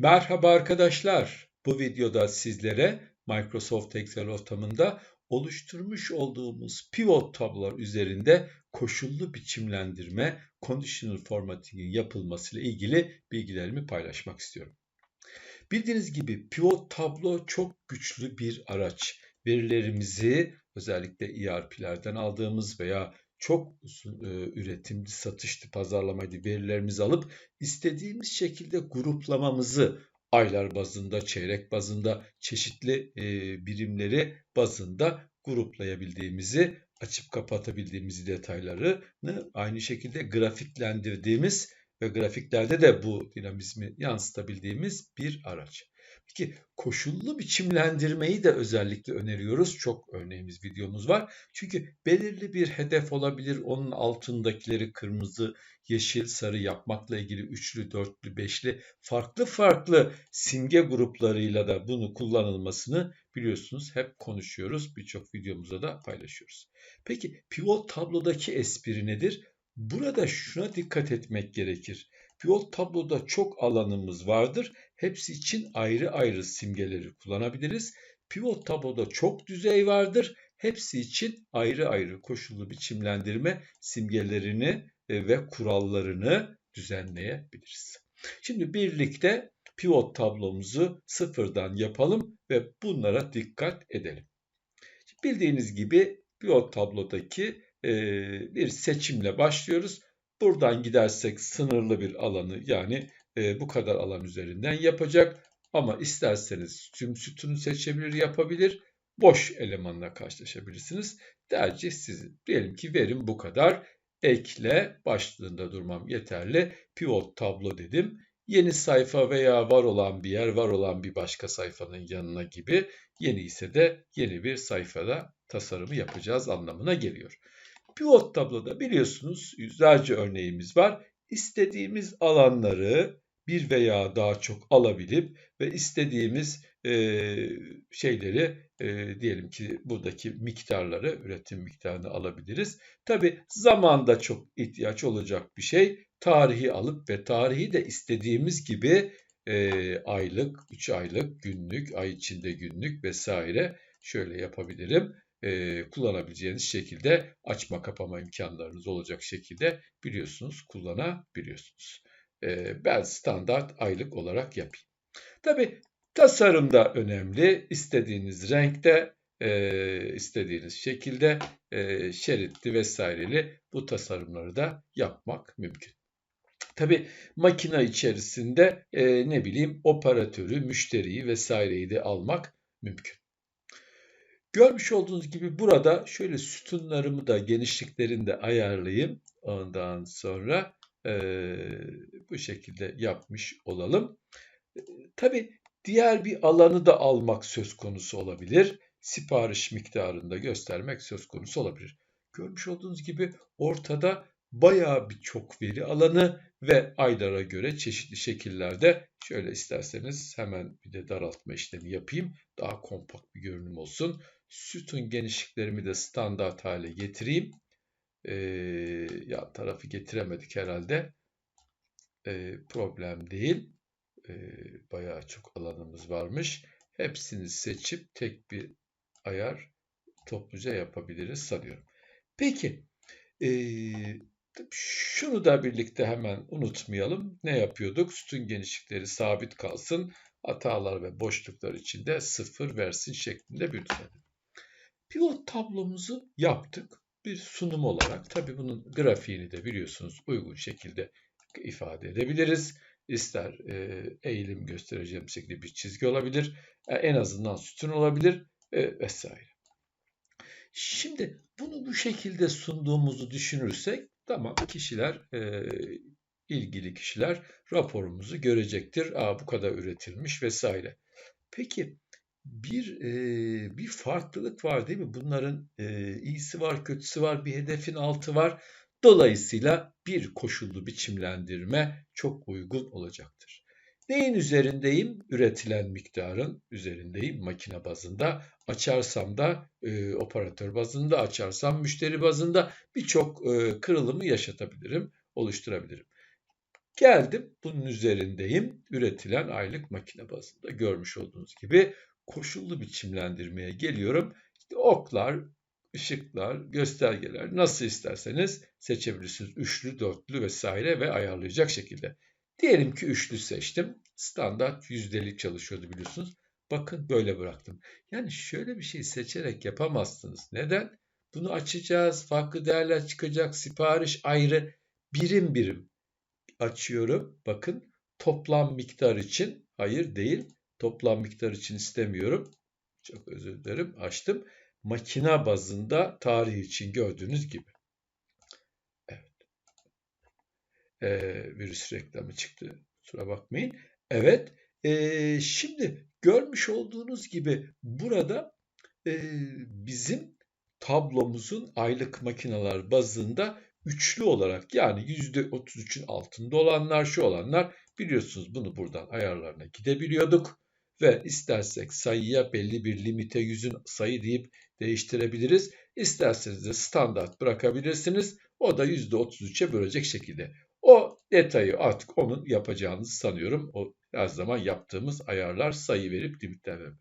Merhaba arkadaşlar. Bu videoda sizlere Microsoft Excel ortamında oluşturmuş olduğumuz pivot tablolar üzerinde koşullu biçimlendirme, conditional formatting'in yapılması ile ilgili bilgilerimi paylaşmak istiyorum. Bildiğiniz gibi pivot tablo çok güçlü bir araç. Verilerimizi özellikle ERP'lerden aldığımız veya çok e, üretimli, satışlı, pazarlamaydı verilerimizi alıp istediğimiz şekilde gruplamamızı aylar bazında, çeyrek bazında, çeşitli e, birimleri bazında gruplayabildiğimizi, açıp kapatabildiğimiz detaylarını aynı şekilde grafiklendirdiğimiz ve grafiklerde de bu dinamizmi yansıtabildiğimiz bir araç. Peki koşullu biçimlendirmeyi de özellikle öneriyoruz. Çok örneğimiz videomuz var. Çünkü belirli bir hedef olabilir. Onun altındakileri kırmızı, yeşil, sarı yapmakla ilgili üçlü, dörtlü, beşli farklı farklı simge gruplarıyla da bunu kullanılmasını biliyorsunuz hep konuşuyoruz. Birçok videomuzda da paylaşıyoruz. Peki pivot tablodaki espri nedir? Burada şuna dikkat etmek gerekir. Pivot tabloda çok alanımız vardır. Hepsi için ayrı ayrı simgeleri kullanabiliriz. Pivot tabloda çok düzey vardır. Hepsi için ayrı ayrı koşullu biçimlendirme simgelerini e, ve kurallarını düzenleyebiliriz. Şimdi birlikte pivot tablomuzu sıfırdan yapalım ve bunlara dikkat edelim. Bildiğiniz gibi pivot tablodaki e, bir seçimle başlıyoruz. Buradan gidersek sınırlı bir alanı yani e, bu kadar alan üzerinden yapacak. Ama isterseniz tüm sütunu seçebilir yapabilir. Boş elemanla karşılaşabilirsiniz. Tercih sizin. Diyelim ki verim bu kadar. Ekle başlığında durmam yeterli. Pivot tablo dedim. Yeni sayfa veya var olan bir yer, var olan bir başka sayfanın yanına gibi yeni ise de yeni bir sayfada tasarımı yapacağız anlamına geliyor. Pivot tabloda biliyorsunuz yüzlerce örneğimiz var. İstediğimiz alanları bir veya daha çok alabilip ve istediğimiz e, şeyleri e, diyelim ki buradaki miktarları, üretim miktarını alabiliriz. Tabi zamanda çok ihtiyaç olacak bir şey. Tarihi alıp ve tarihi de istediğimiz gibi e, aylık, 3 aylık, günlük, ay içinde günlük vesaire şöyle yapabilirim e, kullanabileceğiniz şekilde açma kapama imkanlarınız olacak şekilde biliyorsunuz kullanabiliyorsunuz. E, ben standart aylık olarak yapayım. Tabi tasarım da önemli. İstediğiniz renkte, e, istediğiniz şekilde e, şeritli vesaireli bu tasarımları da yapmak mümkün. Tabi makine içerisinde e, ne bileyim operatörü, müşteriyi vesaireyi de almak mümkün. Görmüş olduğunuz gibi burada şöyle sütunlarımı da genişliklerini de ayarlayayım. Ondan sonra e, bu şekilde yapmış olalım. E, Tabi diğer bir alanı da almak söz konusu olabilir. Sipariş miktarını da göstermek söz konusu olabilir. Görmüş olduğunuz gibi ortada bayağı bir çok veri alanı ve aylara göre çeşitli şekillerde şöyle isterseniz hemen bir de daraltma işlemi yapayım. Daha kompakt bir görünüm olsun. Sütun genişliklerimi de standart hale getireyim. Ee, yan tarafı getiremedik herhalde. Ee, problem değil. Ee, bayağı çok alanımız varmış. Hepsini seçip tek bir ayar topluca yapabiliriz sanıyorum. Peki. Ee, şunu da birlikte hemen unutmayalım. Ne yapıyorduk? Sütun genişlikleri sabit kalsın. Hatalar ve boşluklar içinde sıfır versin şeklinde bir düzenleme. Pivot tablomuzu yaptık. Bir sunum olarak tabi bunun grafiğini de biliyorsunuz uygun şekilde ifade edebiliriz. İster e, eğilim göstereceğim şekilde bir çizgi olabilir. E, en azından sütun olabilir e, vesaire. Şimdi bunu bu şekilde sunduğumuzu düşünürsek tamam kişiler e, ilgili kişiler raporumuzu görecektir. Aa, bu kadar üretilmiş vesaire. Peki bir e, bir farklılık var değil mi? Bunların e, iyisi var, kötüsü var, bir hedefin altı var. Dolayısıyla bir koşullu biçimlendirme çok uygun olacaktır. Neyin üzerindeyim? Üretilen miktarın üzerindeyim makine bazında. Açarsam da e, operatör bazında, açarsam müşteri bazında birçok e, kırılımı yaşatabilirim, oluşturabilirim. Geldim bunun üzerindeyim. Üretilen aylık makine bazında görmüş olduğunuz gibi koşullu biçimlendirmeye geliyorum. İşte oklar, ışıklar, göstergeler nasıl isterseniz seçebilirsiniz. Üçlü, dörtlü vesaire ve ayarlayacak şekilde. Diyelim ki üçlü seçtim. Standart yüzdelik çalışıyordu biliyorsunuz. Bakın böyle bıraktım. Yani şöyle bir şey seçerek yapamazsınız. Neden? Bunu açacağız. Farklı değerler çıkacak. Sipariş ayrı. Birim birim açıyorum. Bakın toplam miktar için. Hayır değil. Toplam miktar için istemiyorum. Çok özür dilerim. Açtım. Makina bazında tarih için gördüğünüz gibi. Evet. Ee, virüs reklamı çıktı. Kusura bakmayın. Evet. Ee, şimdi görmüş olduğunuz gibi burada e, bizim tablomuzun aylık makineler bazında üçlü olarak yani %33'ün altında olanlar şu olanlar biliyorsunuz bunu buradan ayarlarına gidebiliyorduk ve istersek sayıya belli bir limite yüzün sayı deyip değiştirebiliriz. İsterseniz de standart bırakabilirsiniz. O da %33'e bölecek şekilde. O detayı artık onun yapacağınızı sanıyorum. O her zaman yaptığımız ayarlar sayı verip limitler vermek.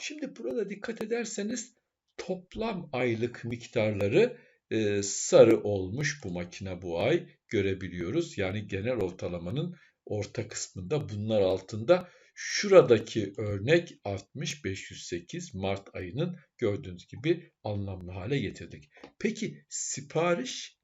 Şimdi burada dikkat ederseniz toplam aylık miktarları e, sarı olmuş bu makine bu ay görebiliyoruz. Yani genel ortalamanın orta kısmında bunlar altında şuradaki örnek 60 508 Mart ayının gördüğünüz gibi anlamlı hale getirdik. Peki sipariş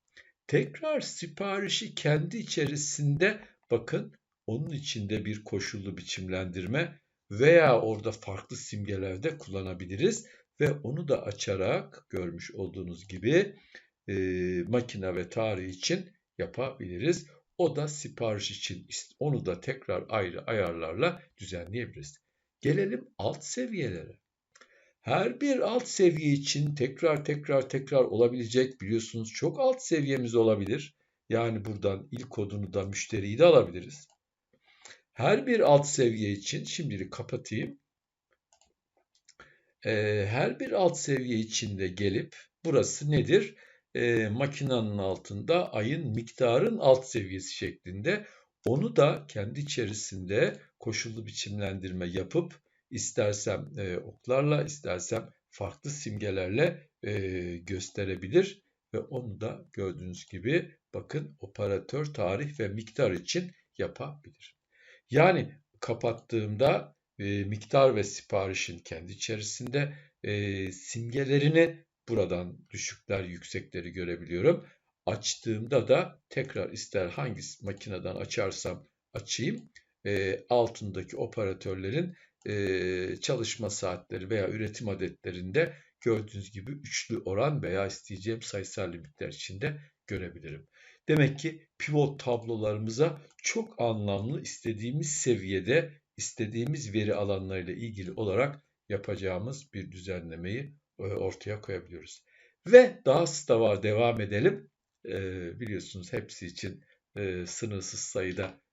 tekrar siparişi kendi içerisinde bakın onun içinde bir koşullu biçimlendirme veya orada farklı simgelerde kullanabiliriz ve onu da açarak görmüş olduğunuz gibi e, makine ve tarih için yapabiliriz. O da sipariş için onu da tekrar ayrı ayarlarla düzenleyebiliriz. Gelelim alt seviyelere. Her bir alt seviye için tekrar tekrar tekrar olabilecek biliyorsunuz çok alt seviyemiz olabilir. Yani buradan ilk kodunu da müşteriyi de alabiliriz. Her bir alt seviye için şimdilik kapatayım. Ee, her bir alt seviye içinde gelip burası nedir? Ee, makinenin altında ayın miktarın alt seviyesi şeklinde onu da kendi içerisinde koşullu biçimlendirme yapıp istersem e, oklarla istersem farklı simgelerle e, gösterebilir ve onu da gördüğünüz gibi bakın operatör tarih ve miktar için yapabilir. Yani kapattığımda e, miktar ve siparişin kendi içerisinde e, simgelerini buradan düşükler yüksekleri görebiliyorum. Açtığımda da tekrar ister hangi makineden açarsam açayım e, altındaki operatörlerin e, çalışma saatleri veya üretim adetlerinde gördüğünüz gibi üçlü oran veya isteyeceğim sayısal limitler içinde görebilirim. Demek ki pivot tablolarımıza çok anlamlı istediğimiz seviyede istediğimiz veri alanlarıyla ilgili olarak yapacağımız bir düzenlemeyi ortaya koyabiliyoruz. Ve daha da var devam edelim. E, biliyorsunuz hepsi için e, sınırsız sayıda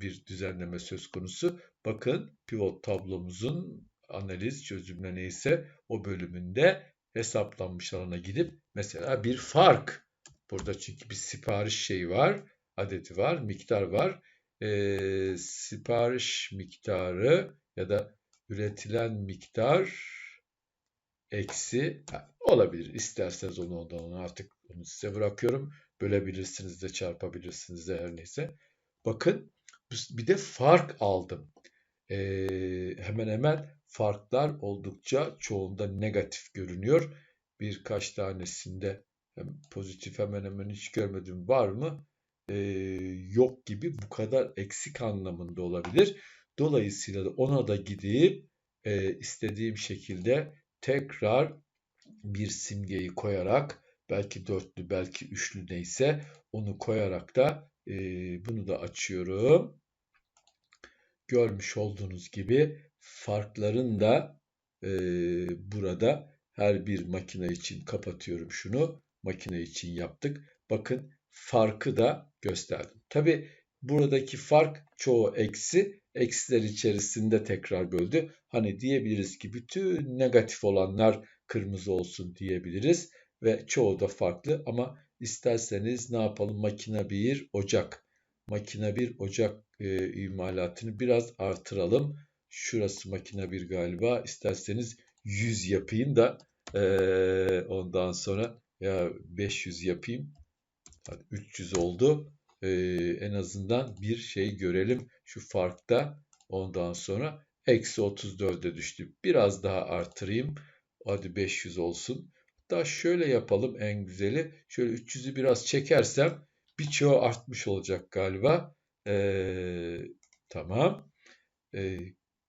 bir düzenleme söz konusu. Bakın pivot tablomuzun analiz çözümle neyse o bölümünde hesaplanmış alana gidip mesela bir fark burada çünkü bir sipariş şeyi var adeti var miktar var e, sipariş miktarı ya da üretilen miktar eksi olabilir. İsterseniz onu ondan onu artık onu size bırakıyorum. Bölebilirsiniz de çarpabilirsiniz de her neyse. Bakın bir de fark aldım. Ee, hemen hemen farklar oldukça çoğunda negatif görünüyor. Birkaç tanesinde hem pozitif hemen hemen hiç görmedim var mı? Ee, yok gibi bu kadar eksik anlamında olabilir. Dolayısıyla da ona da gidip e, istediğim şekilde tekrar bir simgeyi koyarak belki dörtlü belki üçlü neyse onu koyarak da e, bunu da açıyorum. Görmüş olduğunuz gibi farkların da e, burada her bir makine için kapatıyorum şunu. Makine için yaptık. Bakın farkı da gösterdim. Tabi buradaki fark çoğu eksi eksiler içerisinde tekrar böldü. Hani diyebiliriz ki bütün negatif olanlar kırmızı olsun diyebiliriz ve çoğu da farklı ama isterseniz ne yapalım makine 1 Ocak makine 1 ocak e, imalatını biraz artıralım. Şurası makine 1 galiba. İsterseniz 100 yapayım da e, ondan sonra ya 500 yapayım. Hadi 300 oldu. E, en azından bir şey görelim. Şu farkta ondan sonra eksi 34'e düştü. Biraz daha artırayım. Hadi 500 olsun. Hatta şöyle yapalım en güzeli. Şöyle 300'ü biraz çekersem birçoğu artmış olacak galiba. Ee, tamam. Ee,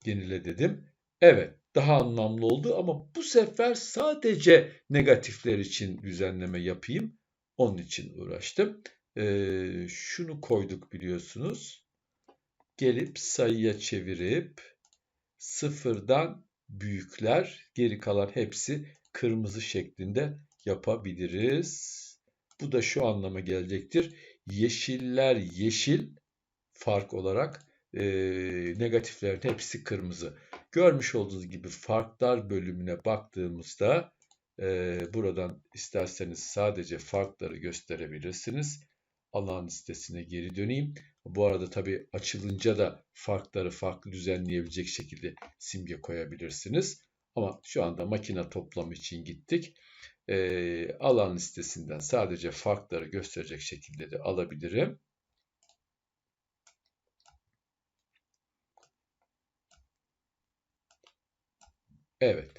yenile dedim. Evet daha anlamlı oldu ama bu sefer sadece negatifler için düzenleme yapayım. Onun için uğraştım. Ee, şunu koyduk biliyorsunuz. Gelip sayıya çevirip sıfırdan büyükler geri kalan hepsi kırmızı şeklinde yapabiliriz. Bu da şu anlama gelecektir. Yeşiller yeşil fark olarak e, negatiflerin hepsi kırmızı. Görmüş olduğunuz gibi farklar bölümüne baktığımızda e, buradan isterseniz sadece farkları gösterebilirsiniz. Alan listesine geri döneyim. Bu arada tabi açılınca da farkları farklı düzenleyebilecek şekilde simge koyabilirsiniz. Ama şu anda makine toplamı için gittik. Ee, alan listesinden sadece farkları gösterecek şekilde de alabilirim. Evet.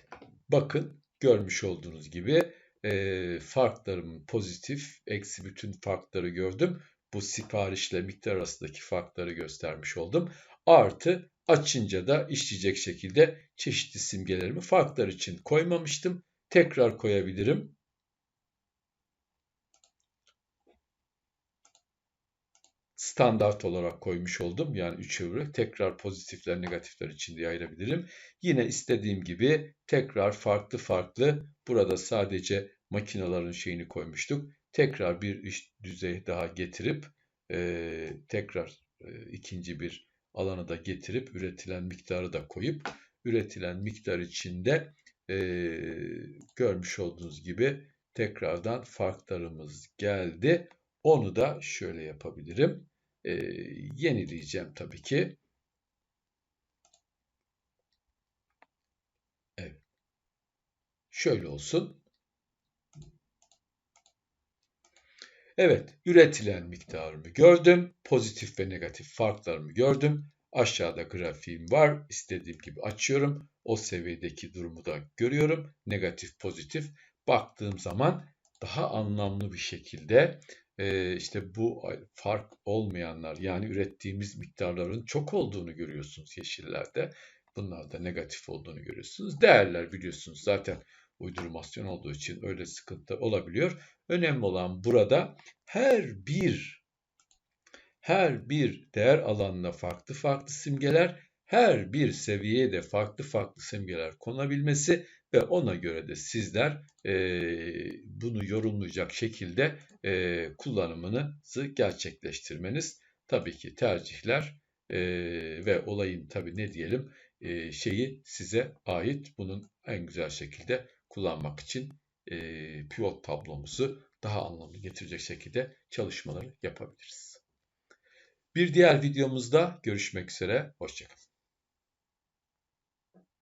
Bakın görmüş olduğunuz gibi e, farklarımın pozitif, eksi bütün farkları gördüm. Bu siparişle miktar arasındaki farkları göstermiş oldum. Artı açınca da işleyecek şekilde çeşitli simgelerimi farklar için koymamıştım. Tekrar koyabilirim. Standart olarak koymuş oldum. Yani 3 euro. Tekrar pozitifler negatifler için diye ayırabilirim. Yine istediğim gibi tekrar farklı farklı burada sadece makinelerin şeyini koymuştuk. Tekrar bir üst düzey daha getirip e, tekrar e, ikinci bir alanı da getirip üretilen miktarı da koyup üretilen miktar içinde e, görmüş olduğunuz gibi tekrardan farklarımız geldi. Onu da şöyle yapabilirim. E, yenileyeceğim tabii ki. Evet. Şöyle olsun. Evet, üretilen miktarımı gördüm. Pozitif ve negatif farklarımı gördüm. Aşağıda grafiğim var. İstediğim gibi açıyorum. O seviyedeki durumu da görüyorum. Negatif, pozitif. Baktığım zaman daha anlamlı bir şekilde işte bu fark olmayanlar yani ürettiğimiz miktarların çok olduğunu görüyorsunuz yeşillerde. Bunlar da negatif olduğunu görüyorsunuz. Değerler biliyorsunuz zaten uydurmasyon olduğu için öyle sıkıntı olabiliyor. Önemli olan burada her bir her bir değer alanına farklı farklı simgeler, her bir seviyeye de farklı farklı simgeler konabilmesi ve ona göre de sizler e, bunu yorumlayacak şekilde e, kullanımınızı gerçekleştirmeniz tabii ki tercihler e, ve olayın tabii ne diyelim e, şeyi size ait bunun en güzel şekilde kullanmak için e, pivot tablomuzu daha anlamlı getirecek şekilde çalışmaları yapabiliriz. Bir diğer videomuzda görüşmek üzere, hoşçakalın.